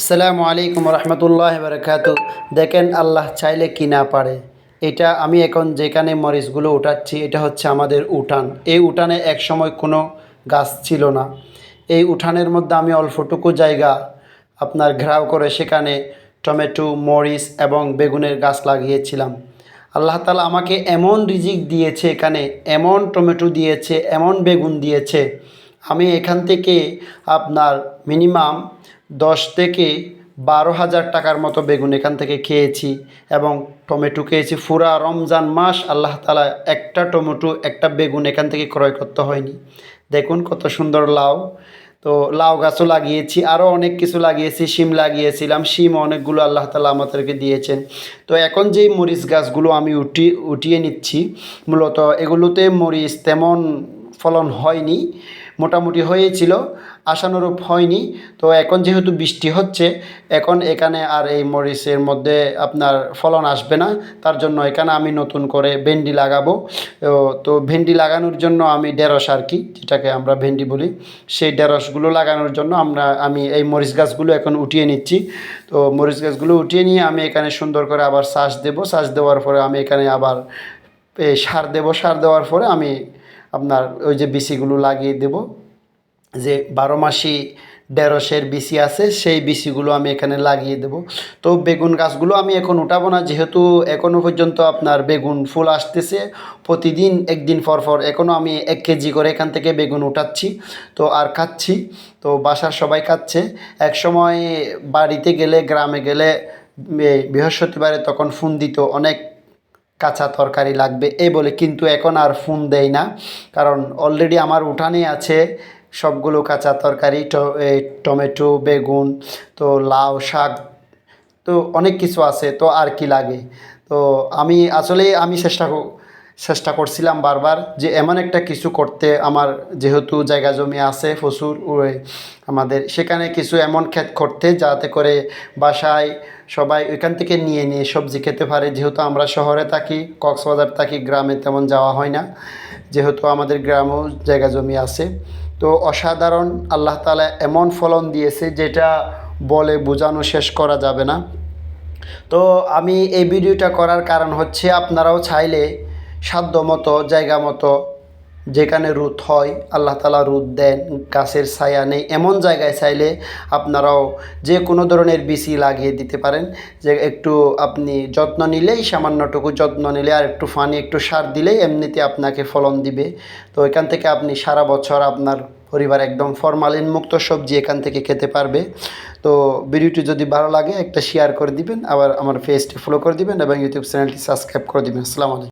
আসসালামু আলাইকুম রহমতুল্লাহ বারকাত। দেখেন আল্লাহ চাইলে কি না পারে। এটা আমি এখন যেখানে মরিচগুলো উঠাচ্ছি, এটা হচ্ছে আমাদের উঠান। এই উঠানে এক সময় কোনো গাছ ছিল না। এই উঠানের মধ্যে আমি অল্পটুকু জায়গা আপনার ঘেরাও করে সেখানে টমেটো, মরিচ এবং বেগুনের গাছ লাগিয়েছিলাম। আল্লাহ তালা আমাকে এমন রিজিক দিয়েছে এখানে, এমন টমেটো দিয়েছে, এমন বেগুন দিয়েছে আমি এখান থেকে আপনার মিনিমাম দশ থেকে বারো হাজার টাকার মতো বেগুন এখান থেকে খেয়েছি এবং টমেটো খেয়েছি। ফুরা রমজান মাস আল্লাহ তালা একটা টমেটো, একটা বেগুন এখান থেকে ক্রয় করতে হয়নি। দেখুন কত সুন্দর লাউ। তো লাউ গাছও লাগিয়েছি আরও অনেক কিছু লাগিয়েছি, শিম লাগিয়েছিলাম, শিম অনেকগুলো আল্লাহ তালা আমাদেরকে দিয়েছেন। তো এখন যেই মরিচ গাছগুলো আমি উঠি, উঠিয়ে নিচ্ছি, মূলত এগুলোতে মরিচ তেমন ফলন হয়নি, মোটামুটি হয়েছিল, আশানুরূপ হয়নি। তো এখন যেহেতু বৃষ্টি হচ্ছে, এখন এখানে আর এই মরিচের মধ্যে আপনার ফলন আসবে না। তার জন্য এখানে আমি নতুন করে ভেন্ডি লাগাবো। তো ভেন্ডি লাগানোর জন্য আমি ঢেঁড়স আর কি, যেটাকে আমরা ভেন্ডি বলি, সেই ঢেঁড়সগুলো লাগানোর জন্য আমরা, আমি এই মরিচ গাছগুলো এখন উঠিয়ে নিচ্ছি। তো মরিচ গাছগুলো উঠিয়ে নিয়ে আমি এখানে সুন্দর করে আবার শ্বাস দেবো। শ্বাস দেওয়ার পরে আমি এখানে আবার সার দেবো। সার দেওয়ার পরে আমি আপনার ওই যে বিসিগুলো লাগিয়ে দেব। যে বারো মাসি ঢেঁড়সের বিসি আছে, সেই বিসিগুলো আমি এখানে লাগিয়ে দেব। তো বেগুন গাছগুলো আমি এখন উঠাবো না, যেহেতু এখনও পর্যন্ত আপনার বেগুন ফুল আসতেছে। প্রতিদিন, একদিন পর পর এখনও আমি এক কেজি করে এখান থেকে বেগুন উঠাচ্ছি। তো আর খাচ্ছি, তো বাসার সবাই খাচ্ছে। এক সময় বাড়িতে গেলে, গ্রামে গেলে বৃহস্পতিবারে তখন ফোন দিত অনেক। কাঁচা তরকারি লাগবে এই বলে। কিন্তু এখন আর ফোন দেয় না। কারণ অলরেডি আমার উঠানে আছে সবগুলো কাঁচা তরকারি টমেটো, বেগুন, তো লাউ, শাক, তো অনেক কিছু আছে। তো আর কি লাগে? তো আমি আসলে আমি চেষ্টা চেষ্টা করছিলাম বারবার যে এমন একটা কিছু করতে আমার যেহেতু জায়গা জমি আছে, প্রচুর আমাদের, সেখানে কিছু এমন ক্ষেত করতে যাতে করে বাসায় সবাই ওইখান থেকে নিয়ে নিয়ে সবজি খেতে পারে। যেহেতু আমরা শহরে থাকি, কক্সবাজার থাকি, গ্রামে তেমন যাওয়া হয় না। যেহেতু আমাদের গ্রামেও জায়গা জমি আছে। তো অসাধারণ, আল্লাহ তালা এমন ফলন দিয়েছে যেটা বলে বোঝানো শেষ করা যাবে না। তো আমি এই ভিডিওটা করার কারণ হচ্ছে আপনারাও চাইলে সাধ্য মতো, জায়গা মতো, যেখানে রুদ হয়, আল্লাহ তালা রুদ দেন, গাছের ছায়া নেই, এমন জায়গায় চাইলে আপনারাও যে কোনো ধরনের বিচি লাগিয়ে দিতে পারেন। যে একটু আপনি যত্ন নিলেই, সামান্যটুকু যত্ন নিলে, আর একটু ফানি, একটু সার দিলেই এমনিতে আপনাকে ফলন দিবে। তো এখান থেকে আপনি সারা বছর আপনার পরিবার একদম ফরমালিন মুক্ত সবজি এখান থেকে খেতে পারবে। তো ভিডিওটি যদি ভালো লাগে, একটা শেয়ার করে দিবেন, আবার আমার পেজটি ফলো করে দিবেন এবং ইউটিউব চ্যানেলটি সাবস্ক্রাইব করে দিবেন। আসসালামু আলাইকুম।